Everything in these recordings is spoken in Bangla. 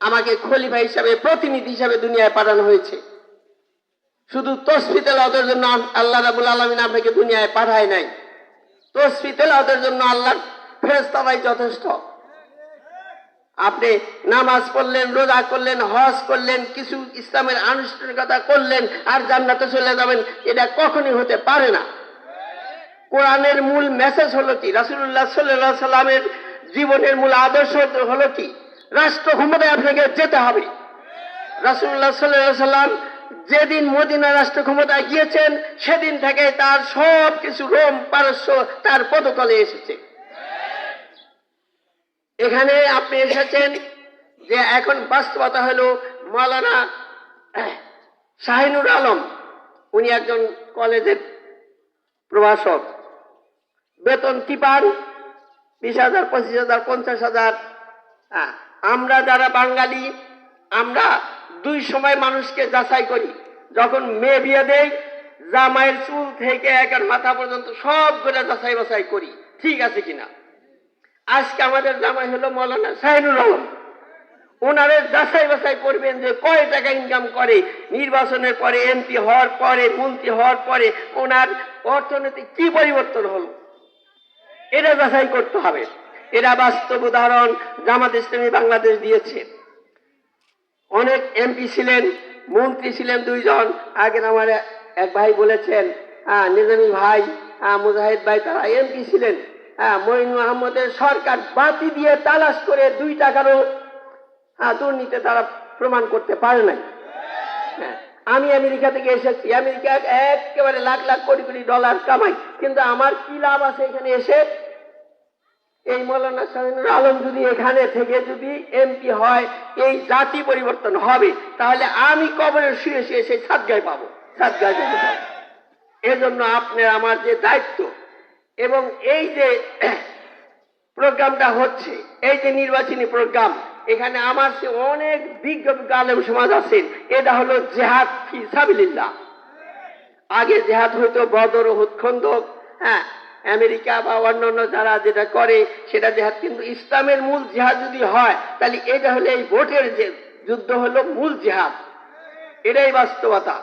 আমাকে খলিফা হিসাবে, প্রতিনিধি হিসাবে দুনিয়ায় পাঠানো হয়েছে। শুধু তসফি তেলাওয়াতের জন্য আল্লাহ রাবুল আলমিন আপনাকে দুনিয়ায় পাঠায় নাই। তসফি তেলাওয়াতের জন্য আল্লাহ ফেরেস্তারাই যথেষ্ট। আপনি নামাজ পড়লেন, রোজা করলেন, হজ করলেন, কিছু ইসলামের আনুষ্ঠানিকতা করলেন আর জান্নাতে চলে যাবেন, এটা কখনই হতে পারে না। কোরআনের মূল মেসেজ হলো কি? রাসুল্লাহ সাল্লাহ সাল্লামের জীবনের মূল আদর্শ হলো কি? রাষ্ট্র ক্ষমতায় আপনাকে যেতে হবে। রাসুল্লাহ সাল্লাহ সাল্লাম যেদিন মদিনা রাষ্ট্র ক্ষমতায় গিয়েছেন সেদিন থেকে তার সব কিছু রোম পারস্য তার পদকলে এসেছে। এখানে আপনি এসেছেন যে এখন বাস্তবতা হলো মালানা শাহিনুর আলম। উনি একজন কলেজের প্রভাষক। বেতন কি পান? বিশ হাজার পঁচিশ হাজার পঞ্চাশ হাজার হ্যাঁ, আমরা যারা বাঙালি, আমরা দুই সময় মানুষকে যাচাই করি। যখন মেয়ে বিয়ে দেয় জামাইয়ের চুল থেকে একের মাথা পর্যন্ত সব করে যাচাই বাছাই করি। ঠিক আছে কিনা? আজকে আমাদের জামাই হলো মৌলানা সাইনুর আলম ওনারে যাচাই বাছাই করবেন যে কয় টাকা ইনকাম করে। নির্বাচনের পরে এমপি হওয়ার পরে, মন্ত্রী হওয়ার পরে ওনার অর্থনীতি কি পরিবর্তন হলো? এটা যাচাই করতে হবে। এরা বাস্তব উদাহরণ জামাত ইসলামী বাংলাদেশ দিয়েছে। অনেক এমপি ছিলেন মন্ত্রী ছিলেন দুইজন। আগের আমার এক ভাই বলেছেন হ্যাঁ নিজামী ভাই মুজাহিদ ভাই তারা এমপি ছিলেন। হ্যাঁ মঈন আহমদের সরকার বাতি দিয়ে তালাশ করে দুই টাকারও হ্যাঁ দুর্নীতি তারা প্রমাণ করতে পারে নাই। হ্যাঁ, আমি আমেরিকা থেকে এসেছি। আমেরিকা একেবারে লাখ লাখ কোটি কোটি ডলার কামাই কিন্তু আমার কি লাভ আছে এখানে এসে? এই মৌলানা শাহিনুর আলম যদি এখানে থেকে যদি এমপি হয়, এই জাতি পরিবর্তন হবে, তাহলে আমি কবরে শুয়ে শুয়ে সেই সাতগায় পাবো পাবো। এজন্য আপনার আমার যে দায়িত্ব এবং এই যে প্রোগ্রামটা হচ্ছে, এই যে নির্বাচনী প্রোগ্রাম, এখানে আমার সে অনেক বিজ্ঞ আলেম সমাজ আছেন, এটা হলো জেহাদ ফি সাবিলিল্লাহ। আগে জেহাদ হইতো বদর হুদ খন্দক হ্যাঁ আমেরিকা বা অন্যান্য যারা যেটা করে, সেটা জেহাদ। কিন্তু ইসলামের মূল জেহাদ যদি হয়, তাহলে এটা হলো এই ভোটের যে যুদ্ধ হলো মূল জেহাদ। এটাই বাস্তবতা।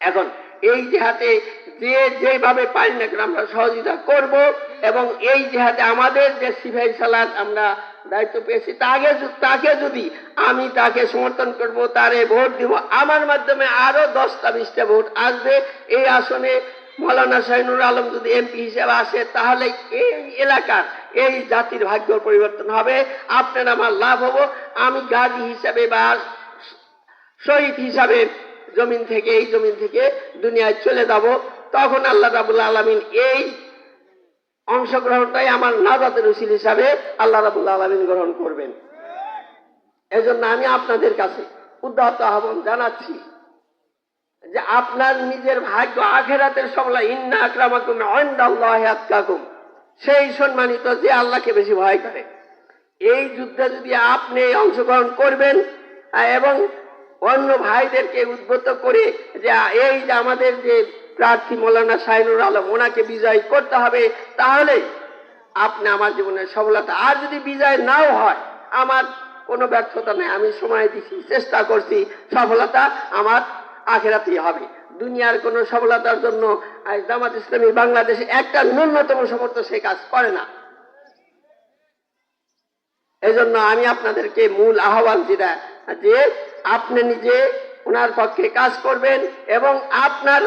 এখন এই জেহাতে যে যেভাবে পারি না কেন আমরা সহযোগিতা করব, এবং এই জেহাতে আমাদের যে সিপাহী সালাদ আমরা দায়িত্ব পেয়েছি, তাকে তাকে যদি আমি তাকে সমর্থন করব, তারে ভোট দিব, আমার মাধ্যমে আরও দশটা, বিশটা ভোট আসবে। এই আসনে মৌলানা শাহিনুর আলম যদি এমপি হিসেবে আসে, তাহলে এই এলাকার, এই জাতির ভাগ্য পরিবর্তন হবে, আপনার আমার লাভ হব। আমি গাজী হিসাবে বা শহীদ হিসাবে জমিন থেকে, এই জমিন থেকে দুনিয়ায় চলে যাব। তখন আল্লাহ রাবুল আলমিন এই অংশগ্রহণটাই আমার নাজাতের উচিল হিসাবে আল্লাহ রাবুল আলমিন গ্রহণ করবেন। এজন্য আমি আপনাদের কাছে উদ্যত আহ্বান জানাচ্ছি। যে আপনার নিজের ভাগ্য আখেরাতের সবলা, ইন্না আক্রামাকুম সেই সম্মানিত যে আল্লাহকে বেশি ভয় করে। এই যুদ্ধে যদি আপনি অংশগ্রহণ করবেন, এবং অন্য ভাইদেরকে উদ্বুদ্ধ করে যে, এই যে আমাদের যে প্রার্থী মৌলানা শাহিনুর আলম, ওনাকে বিজয় করতে হবে, তাহলে আপনি আমার জীবনের সফলতা, আর যদি বিজয় নাও হয়, আমার কোনো ব্যর্থতা নেই। আমি সময় দিচ্ছি চেষ্টা করছি সফলতা আমার আখেরাতেই হবে। দুনিয়ার কোনো সফলতার জন্য জামাত ইসলামী বাংলাদেশে একটা ন্যূনতম সমর্থ সে কাজ করে না। এজন্য আমি আপনাদেরকে মূল আহ্বান যেটা, যে আপনি নিজে ওনার পক্ষে কাজ করবেন এবং আপনার